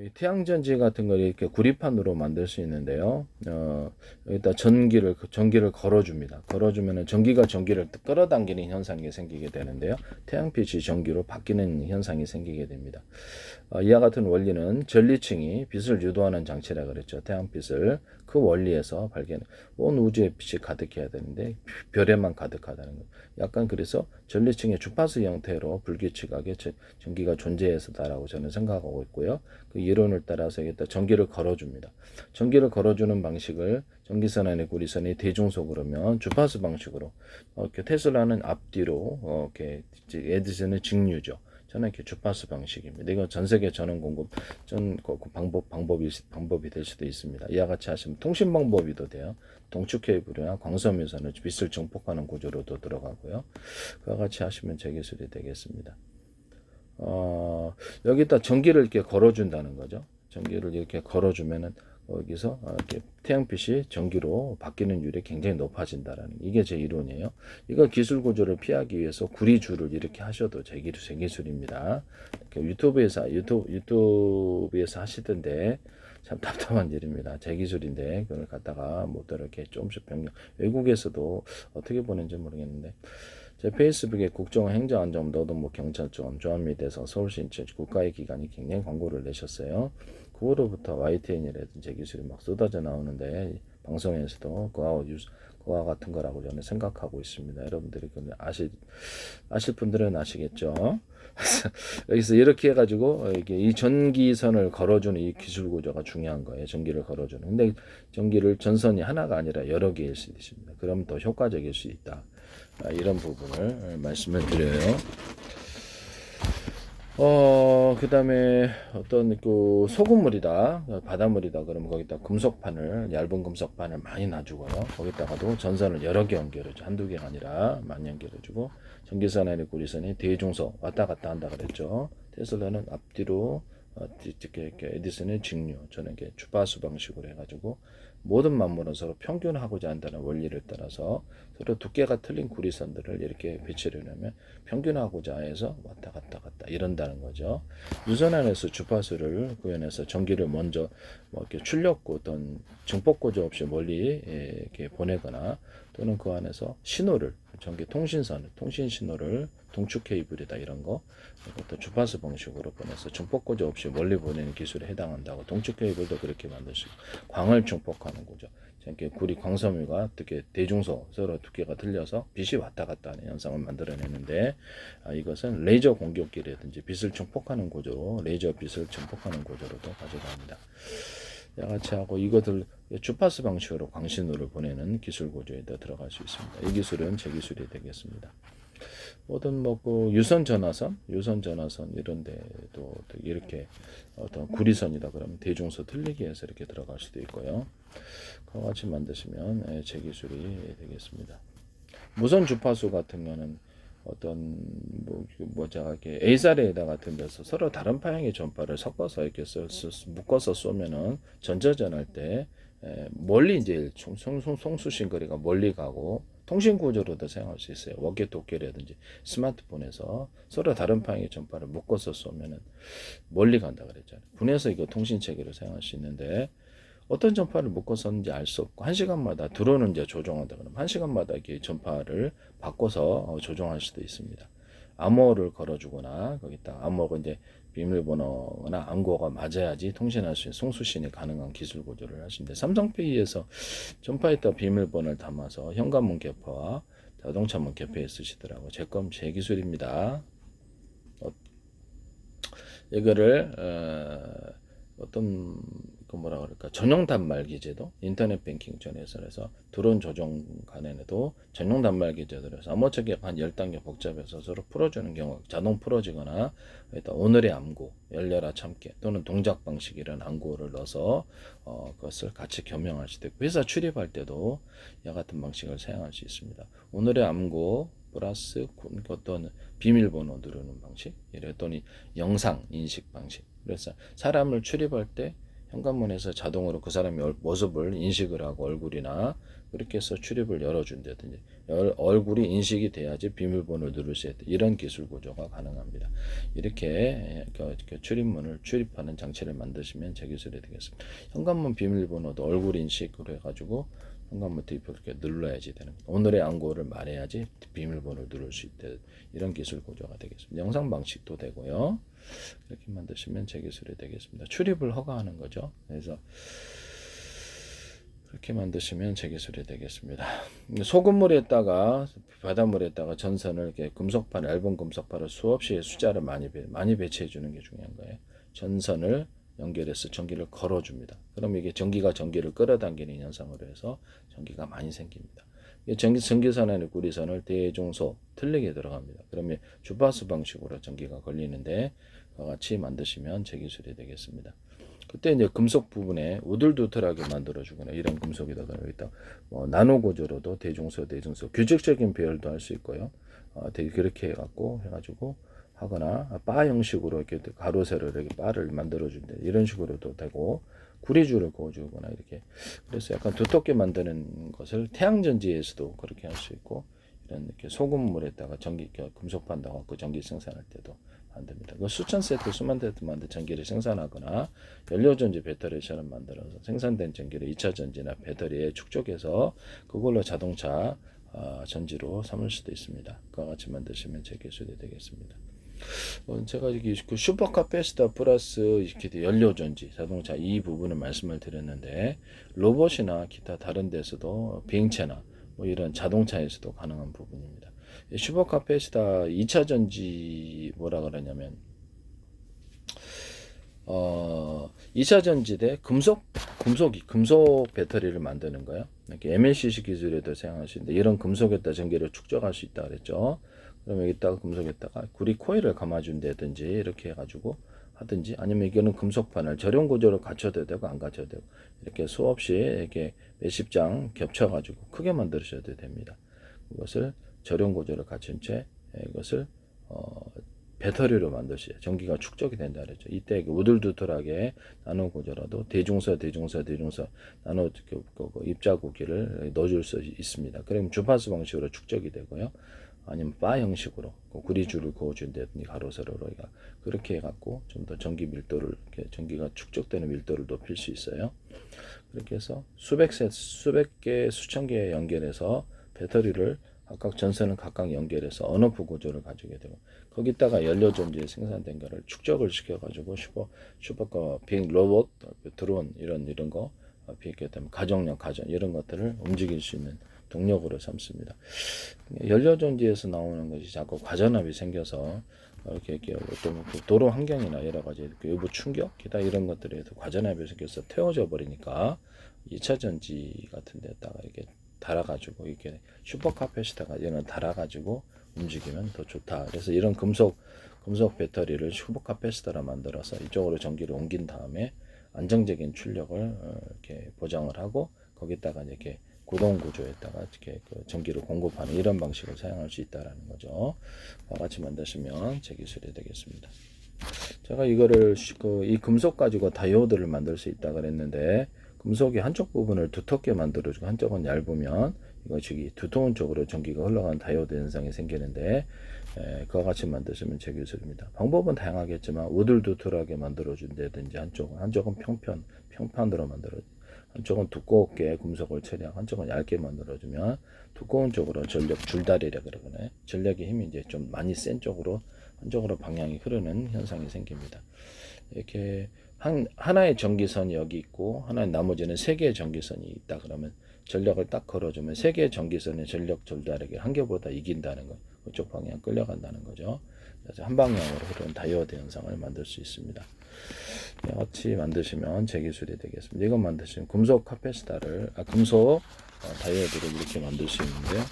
이 태양전지 같은 걸 이렇게 구리판으로 만들 수 있는데요. 어, 여기다 전기를 전기를 걸어줍니다. 걸어주면은 전기가 전기를 끌어당기는 현상이 생기게 되는데요. 태양빛이 전기로 바뀌는 현상이 생기게 됩니다. 어, 이와 같은 원리는 전리층이 빛을 유도하는 장치라 그랬죠. 태양빛을 그 원리에서 발견. 온 우주에 빛이 가득해야 되는데 별에만 가득하다는 거. 약간 그래서 전리층의 주파수 형태로 불규칙하게 저- 전기가 존재해서다라고 저는 생각하고 있고요. 그 이론을 따라서 여기다 전기를 걸어줍니다. 전기를 걸어주는 방식을 전기선 안에 구리선이 대중소 그러면 주파수 방식으로 어, 이렇게 테슬라는 앞뒤로 어, 이렇게 에디슨은 직류죠. 저는 이렇게 주파수 방식입니다. 이거 전 세계 전원 공급 전 그- 그 방법 방법이 방법이 될 수도 있습니다. 이와 같이 하시면 통신 방법이도 돼요. 동축 케이블이나 광섬 유선을 빛을 증폭하는 구조로도 들어가고요. 그와 같이 하시면 제 기술이 되겠습니다. 어, 여기다 전기를 이렇게 걸어준다는 거죠. 전기를 이렇게 걸어주면은 여기서 어, 이렇게 태양빛이 전기로 바뀌는 율이 굉장히 높아진다라는 이게 제 이론이에요. 이거 기술 구조를 피하기 위해서 구리줄을 이렇게 하셔도 제 기술, 제 기술입니다. 유튜브에서 유튜브 유튜브에서 하시던데 참 답답한 일입니다. 제 기술인데 그걸 갖다가 못 이렇게 조금씩 변경. 외국에서도 어떻게 보는지 모르겠는데 제 페이스북에 국정 행정안전 노동부 경찰청 조합미대에서 서울시인체 국가의 기관이 굉장히 광고를 내셨어요. 그거로부터 YTN이라든지 제 기술이 막 쏟아져 나오는데 방송에서도 그와 뉴스 그와 같은 거라고 저는 생각하고 있습니다. 여러분들이 그 아실 아실 분들은 아시겠죠? 여기서 이렇게 해가지고 이게 이 전기선을 걸어주는 이 기술 구조가 중요한 거예요. 전기를 걸어주는. 근데 전기를 전선이 하나가 아니라 여러 개일 수 있습니다. 그럼 더 효과적일 수 있다. 아, 이런 부분을 말씀을 드려요. 어, 그 다음에 어떤 그 소금물이다, 바닷물이다, 그러면 거기다 금속판을, 얇은 금속판을 많이 놔주고요. 거기다가도 전선을 여러 개 연결해줘. 한두 개가 아니라 많이 연결해주고, 전기선 안에 구리선이 대중소 왔다 갔다 한다 그랬죠. 테슬라는 앞뒤로, 어, 뒤- 이렇게, 이렇게 에디슨의 직류, 저는 이렇게 주파수 방식으로 해가지고, 모든 만물은 서로 평균하고자 한다는 원리를 따라서 서로 두께가 틀린 구리선들을 이렇게 해놓으면 평균하고자 해서 왔다 갔다 갔다 이런다는 거죠. 유선 안에서 주파수를 구현해서 전기를 먼저 뭐 이렇게 출력 어떤 증폭 구조 없이 멀리 예, 이렇게 보내거나 또는 그 안에서 신호를 전기 통신선을 통신 신호를 동축 케이블이다 이런 거 이것도 주파수 방식으로 보내서 증폭 구조 없이 멀리 보내는 기술에 해당한다고 동축 케이블도 그렇게 만들 수 있고 광을 증폭하는 구조 이렇게 구리 광섬유가 어떻게 대중소 서로 두께가 틀려서 빛이 왔다 갔다 하는 현상을 만들어내는데 아, 이것은 레이저 공격기라든지 빛을 증폭하는 구조로 레이저 빛을 증폭하는 구조로도 가져갑니다. 양아치 하고 이것을 주파수 방식으로 광신호를 보내는 기술 구조에 도 들어갈 수 있습니다. 이 기술은 제 기술이 되겠습니다. 모든 뭐그 유선 전화선, 유선 전화선 이런 데도 이렇게 어떤 구리선이다 그러면 대중소 틀리기 위해서 이렇게 들어갈 수도 있고요. 그와 같이 만드시면 예, 제 기술이 되겠습니다. 무선 주파수 같은 거는 어떤 뭐, 뭐 제가 이렇게 A사례에다 같은 데서 서로 다른 방향의 전파를 섞어서 이렇게 써, 써, 묶어서 쏘면은 전자전할 때 에, 멀리 이제 송, 송, 송, 송수신 거리가 멀리 가고 통신 구조로도 사용할 수 있어요. 워키토키라든지 스마트폰에서 서로 다른 방향의 전파를 묶어서 쏘면은 멀리 간다 그랬잖아요. 군에서 이거 통신 체계로 사용할 수 있는데 어떤 전파를 묶어 썼는지 알 수 없고 한 시간마다 들어오는 이제 조정한다 그러면 한 시간마다 이렇게 전파를 바꿔서 어, 조정할 수도 있습니다. 암호를 걸어주거나 거기다 암호가 이제 비밀번호나 암호가 맞아야지 통신할 수 있는 송수신이 가능한 기술 구조를 하시는데 삼성페이에서 전파에다 비밀번호를 담아서 현관문 개폐와 자동차 문 개폐에 쓰시더라고. 제건 제 기술입니다. 어, 이거를 어, 어떤 그 뭐라 그럴까? 전용 단말기 제도 인터넷 뱅킹 전에서 드론 조정 간에도 전용 단말기 제도에서 암호체계가 한 10단계 복잡해서 서로 풀어주는 경우 자동 풀어지거나 일단 오늘의 암구 열려라 참깨 또는 동작 방식 이런 암구를 넣어서 어, 그것을 같이 겸용할 수도 있고 회사 출입할 때도 이와 같은 방식을 사용할 수 있습니다. 오늘의 암구 플러스 군- 어떤 비밀번호 누르는 방식? 또는 영상 인식 방식. 그래서 사람을 출입할 때 현관문에서 자동으로 그 사람의 얼- 모습을 인식을 하고 얼굴이나 그렇게 해서 출입을 열어준다든지 열- 얼굴이 인식이 돼야지 비밀번호를 누를 수 있다. 이런 기술 구조가 가능합니다. 이렇게 그- 그 출입문을 출입하는 장치를 만드시면 제 기술이 되겠습니다. 현관문 비밀번호도 얼굴 인식으로 해가지고 현관문 뒷을 이렇게 눌러야지 되는 거예요. 오늘의暗고를 말해야지 비밀번호를 누를 수 있다. 이런 기술 구조가 되겠습니다. 영상 방식도 되고요. 이렇게 만드시면 제 기술이 되겠습니다. 출입을 허가하는 거죠. 그래서 그렇게 만드시면 제 기술이 되겠습니다. 소금물에다가 바닷물에다가 전선을 이렇게 금속판 얇은 금속판을 수없이 숫자를 많이 배, 많이 배치해 주는 게 중요한 거예요. 전선을 연결해서 전기를 걸어줍니다. 그럼 이게 전기가 전기를 끌어당기는 현상으로 해서 전기가 많이 생깁니다. 이 전기 전기선에는 구리선을 대중소 틀리게 들어갑니다. 그러면 주파수 방식으로 전기가 걸리는데 그와 같이 만드시면 제 기술이 되겠습니다. 그때 이제 금속 부분에 우들두틀하게 만들어주거나 이런 금속에다가 여기다 뭐 나노 구조로도 대중소 대중소 규칙적인 배열도 할 수 있고요. 어, 되게 그렇게 해갖고 해가지고 하거나 바 형식으로 이렇게 가로 세로 이렇게 바를 만들어준다 이런 식으로도 되고 구리줄을 그어주거나 이렇게 그래서 약간 두텁게 만드는 것을 태양전지에서도 그렇게 할 수 있고 이런 이렇게 소금물에다가 전기 그 금속판 넣어갖고 전기 생산할 때도 만듭니다. 그 수천 세트, 수만 세트 만든 전기를 생산하거나 연료전지 배터리처럼 만들어서 생산된 전기를 2차 전지나 배터리에 축적해서 그걸로 자동차 어, 전지로 삼을 수도 있습니다. 그와 같이 만드시면 제 기술이 되겠습니다. 어, 제가 여기 그 슈퍼카패시터 플러스 이렇게 연료전지 자동차 이 부분을 말씀을 드렸는데 로봇이나 기타 다른 데서도 비행체나 뭐 이런 자동차에서도 가능한 부분입니다. 이 슈퍼카패시터 2차 전지 뭐라 그러냐면 어 2차 전지대 금속 금속이 금속 배터리를 만드는 거예요. 이렇게 MLCC 기술에도 사용할 수 있는데 이런 금속에다 전기를 축적할 수 있다 그랬죠. 그러면 여기다가 금속에다가 구리 코일을 감아준다든지 이렇게 해가지고 하든지 아니면 이거는 금속 판을 절용 구조로 갖춰도 되고 안 갖춰도 되고 이렇게 수없이 이렇게 몇십 장 겹쳐가지고 크게 만드셔도 됩니다. 이것을 절용 구조를 갖춘 채 이것을 어, 배터리로 만드셔야 전기가 축적이 된다 그랬죠. 이때 그 우들두들하게 나노 구조라도 대중서 대중서 대중서 나노 그, 그, 그 입자구기를 넣어줄 수 있습니다. 그러면 주파수 방식으로 축적이 되고요. 아니면 바 형식으로 그 구리줄을 그어준다든지 가로세로로 가 그렇게 해갖고 좀 더 전기 밀도를 이렇게 전기가 축적되는 밀도를 높일 수 있어요. 그렇게 해서 수백 세 수백 개 수천 개 연결해서 배터리를 각각 전선을 각각 연결해서 언어프 구조를 가지게 되고 거기다가 연료 전지에 생산된 거를 축적을 시켜가지고 슈퍼 슈퍼카 비행 로봇 드론 이런 이런 거 어, 비행기 때문에 가정용 가전 이런 것들을 움직일 수 있는 동력으로 삼습니다. 연료 전지에서 나오는 것이 자꾸 과전압이 생겨서 이렇게, 이렇게 어떤 그 도로 환경이나 여러 가지 그 외부 충격, 기타 이런 것들에 서 과전압이 생겨서 태워져 버리니까 2차 전지 같은 데다가 이렇게 달아가지고 이렇게 슈퍼카패시터가 이런 달아가지고 움직이면 더 좋다. 그래서 이런 금속 금속 배터리를 슈퍼카패시터로 만들어서 이쪽으로 전기를 옮긴 다음에 안정적인 출력을 어, 이렇게 보장을 하고 거기다가 이렇게 구동 구조에다가 이렇게 그 전기를 공급하는 이런 방식을 사용할 수 있다라는 거죠. 와 같이 만드시면 제 기술이 되겠습니다. 제가 이거를 그 이 금속 가지고 다이오드를 만들 수 있다 그랬는데 금속이 한쪽 부분을 두텁게 만들어주고 한쪽은 얇으면 이것이 두터운 쪽으로 전기가 흘러가는 다이오드 현상이 생기는데 에, 그와 같이 만드시면 제 기술입니다. 방법은 다양하겠지만 우들두툴하게 만들어준다든지 한쪽은 한쪽은 평편 평판으로 만들어 한쪽은 두껍게 금속을 처리하고 한쪽은 얇게 만들어주면 두꺼운 쪽으로 전력 줄다리라 그러거든요. 전력의 힘이 이제 좀 많이 센 쪽으로 한쪽으로 방향이 흐르는 현상이 생깁니다. 이렇게 한 하나의 전기선이 여기 있고 하나의 나머지는 세 개의 전기선이 있다 그러면 전력을 딱 걸어주면 세 개의 전기선의 전력 절다르게 한 개보다 이긴다는 거 그쪽 방향 끌려간다는 거죠. 그래서 한 방향으로 흐르는 다이오드 현상을 만들 수 있습니다. 같이 만드시면 제 기술이 되겠습니다. 이거 만드시면 금속 카페시타를 아, 금속 어, 다이오드를 이렇게 만들 수 있는데요.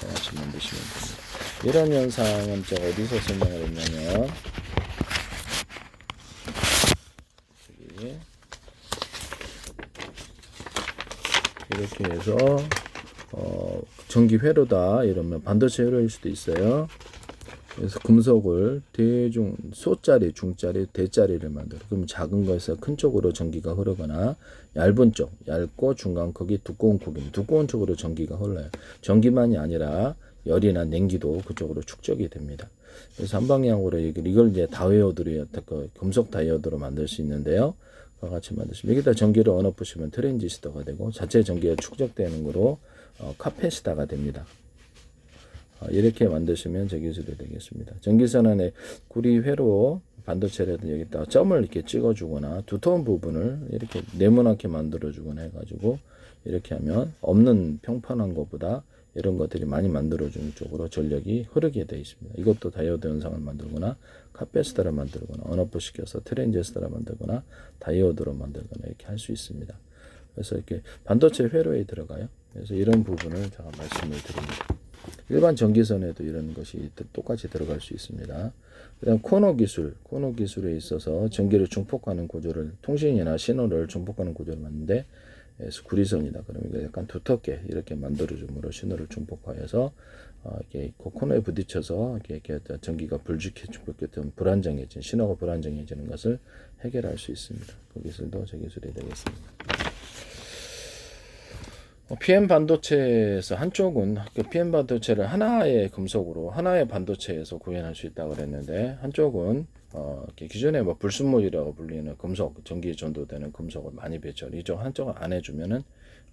같이 만드시면 됩니다. 이런 현상은 제가 어디서 설명을 했냐면 이렇게 해서 어, 전기 회로다 이러면 반도체 회로일 수도 있어요. 그래서 금속을 대중 소짜리, 중짜리, 대짜리를 만들어. 그러면 작은 거에서 큰 쪽으로 전기가 흐르거나 얇은 쪽, 얇고 중간 크기 두꺼운 크기, 두꺼운 쪽으로 전기가 흘러요. 전기만이 아니라 열이나 냉기도 그쪽으로 축적이 됩니다. 그래서 한 방향으로 이걸 이제 다이오드로 그 금속 다이오드로 만들 수 있는데요. 그와 같이 만드시면 여기다 전기를 언어 부시면 트랜지스터가 되고 자체 전기가 축적되는 거로 어, 카페시타가 됩니다. 어, 이렇게 만드시면 제 기술이 되겠습니다. 전기선 안에 구리 회로 반도체라든 여기다 점을 이렇게 찍어주거나 두터운 부분을 이렇게 네모나게 만들어주거나 해가지고 이렇게 하면 없는 평판한 것보다 이런 것들이 많이 만들어주는 쪽으로 전력이 흐르게 되어 있습니다. 이것도 다이오드 현상을 만들거나 카페시터를 만들거나 언어프 시켜서 트랜지스터를 만들거나 다이오드로 만들거나 이렇게 할 수 있습니다. 그래서 이렇게 반도체 회로에 들어가요. 그래서 이런 부분을 제가 말씀을 드립니다. 일반 전기선에도 이런 것이 똑같이 들어갈 수 있습니다. 그다음 코너 기술, 코너 기술에 있어서 전기를 중폭하는 구조를 통신이나 신호를 중폭하는 구조를 만드는데 그래서 구리선이다. 그러면 약간 두텁게 이렇게 만들어줌으로 신호를 중폭하여서 어, 이렇게 그 코너에 부딪혀서 이렇게, 전기가 죽겠든 불안정해진 신호가 불안정해지는 것을 해결할 수 있습니다. 그 기술도 제 기술이 되겠습니다. 어, PM 반도체에서 한쪽은 그 PM 반도체를 하나의 금속으로 하나의 반도체에서 구현할 수 있다고 그랬는데 한쪽은 어, 기존에 뭐 불순물이라고 불리는 금속 전기 전도되는 금속을 많이 배치를 이쪽 한쪽을 안 해주면은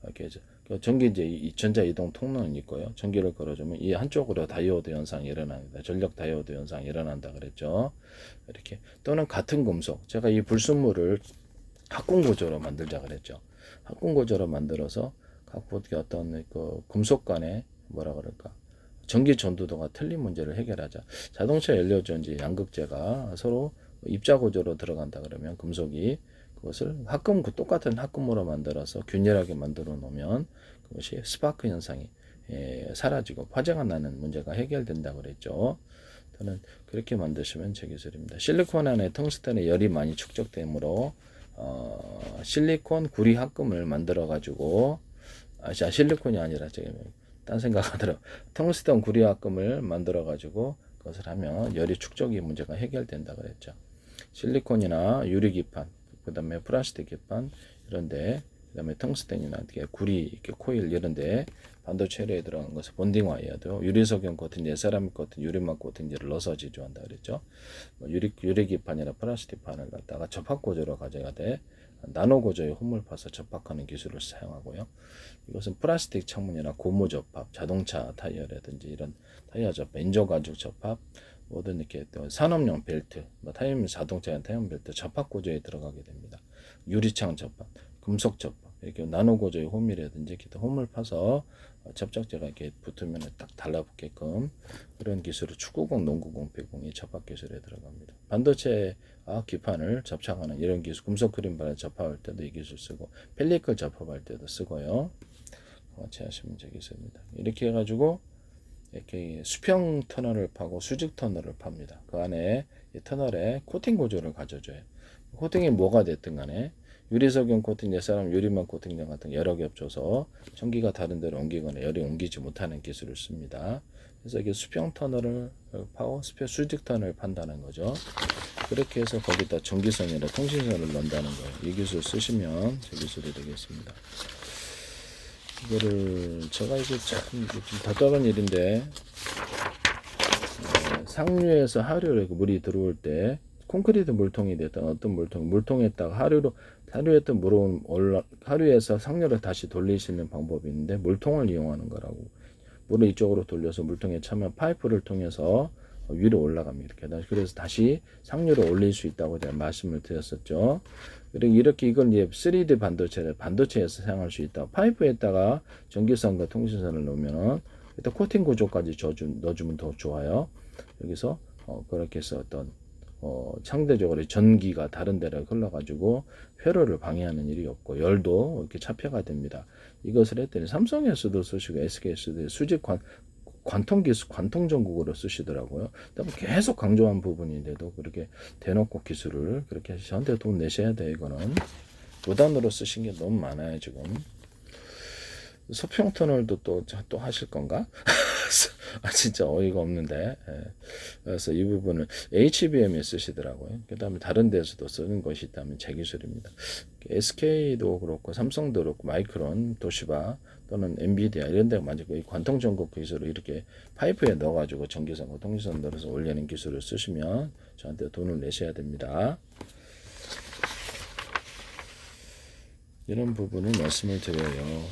이렇게 그 전기 이제 이 전자 이동 통로는 있고요. 전기를 걸어주면 이 한쪽으로 다이오드 현상이 일어납니다. 전력 다이오드 현상이 일어난다 그랬죠. 이렇게 또는 같은 금속 제가 이 불순물을 합금 구조로 만들자 그랬죠. 합금 구조로 만들어서 각각 어떤 그 금속 간에 뭐라 그럴까 전기 전도도가 틀린 문제를 해결하자. 자동차 연료 전지 양극재가 서로 입자 구조로 들어간다 그러면 금속이 그것을 합금 똑같은 합금으로 만들어서 균열하게 만들어 놓으면 그것이 스파크 현상이 예, 사라지고 화재가 나는 문제가 해결된다 그랬죠. 저는 그렇게 만드시면 제 기술입니다. 실리콘 안에 텅스텐의 열이 많이 축적되므로 어, 실리콘 구리 합금을 만들어 가지고 아, 자, 실리콘이 아니라 지금 딴 생각하더라고. 텅스텐 구리합금을 만들어 가지고 그것을 하면 열이 축적이 문제가 해결된다 그랬죠. 실리콘이나 유리 기판, 그다음에 플라스틱 기판 이런데 그다음에 텅스텐이나 구리 이렇게 코일 이런데 반도체에 들어간 것을 본딩 와이어도 유리석용 코팅제, 세라믹 코팅, 유리막 코팅제를 넣어서 제조한다 그랬죠. 뭐 유리 유리 기판이나 플라스틱 판을 갖다가 접합 구조로 가져가 돼 나노 구조의 홈을 파서 접합하는 기술을 사용하고요. 이것은 플라스틱 창문이나 고무 접합, 자동차 타이어라든지 이런 타이어 접합, 인조 가죽 접합, 모든 이렇게 또 산업용 벨트, 뭐 타이어 자동차의 타이어 벨트 접합 구조에 들어가게 됩니다. 유리창 접합, 금속 접합, 이렇게 나노 구조의 홈이라든지 기타 홈을 파서 접착제가 이렇게 붙으면 딱 달라붙게끔 그런 기술을 축구공, 농구공, 배공이 접합 기술에 들어갑니다. 반도체 아, 기판을 접착하는 이런 기술, 금속 크림발을 접합할 때도 이 기술 쓰고 펠리클 접합할 때도 쓰고요. 같이 하시면 제 기술입니다. 이렇게 해가지고 이렇게 수평 터널을 파고 수직 터널을 팝니다. 그 안에 이 터널에 코팅 구조를 가져줘요. 코팅이 뭐가 됐든 간에 유리석용 코팅, 옛사람 유리망 코팅제 같은 여러 개 겹쳐서 전기가 다른 데로 옮기거나 열이 옮기지 못하는 기술을 씁니다. 그래서 이게 수평 터널을 파고 수평 수직 터널을 판다는 거죠. 그렇게 해서 거기다 전기선이나 통신선을 넣는다는 거예요. 이 기술 쓰시면 제 기술이 되겠습니다. 이거를 제가 이게 참 좀 답답한 일인데 어, 상류에서 하류로 물이 들어올 때 콘크리트 물통이 됐던 어떤 물통 물통에다가 하류로 하류에서 물은 올라 하류에서 상류로 다시 돌릴 수 있는 방법이 있는데 물통을 이용하는 거라고 물을 이쪽으로 돌려서 물통에 차면 파이프를 통해서 위로 올라갑니다. 이렇게 그래서 다시 상류로 올릴 수 있다고 제가 말씀을 드렸었죠. 그리고 이렇게 이걸 이제 3D 반도체를 반도체에서 사용할 수 있다. 파이프에다가 전기선과 통신선을 넣으면은 일단 코팅 구조까지 넣어주면 더 좋아요. 여기서 어, 그렇게 해서 어떤 어, 상대적으로 전기가 다른 데로 흘러가지고 회로를 방해하는 일이 없고 열도 이렇게 차폐가 됩니다. 이것을 했더니 삼성에서도 쓰시고 SK에서도 수직 관, 관통 기술, 관통 전국으로 쓰시더라고요. 근데 계속 강조한 부분인데도 그렇게 대놓고 기술을 그렇게 저한테 돈 내셔야 돼 이거는 무단으로 쓰신 게 너무 많아요 지금. 서평 터널도 또, 또 하실 건가? 아 진짜 어이가 없는데 예. 그래서 이 부분을 HBM에 쓰시더라고요. 그 다음에 다른 데서도 쓰는 것이 있다면 제 기술입니다. SK도 그렇고 삼성도 그렇고 마이크론, 도시바 또는 엔비디아 이런 데가 만약 이 관통 전국 기술을 이렇게 파이프에 넣어가지고 전기선과 통신선 넣어서 올리는 기술을 쓰시면 저한테 돈을 내셔야 됩니다. 이런 부분을 말씀을 드려요.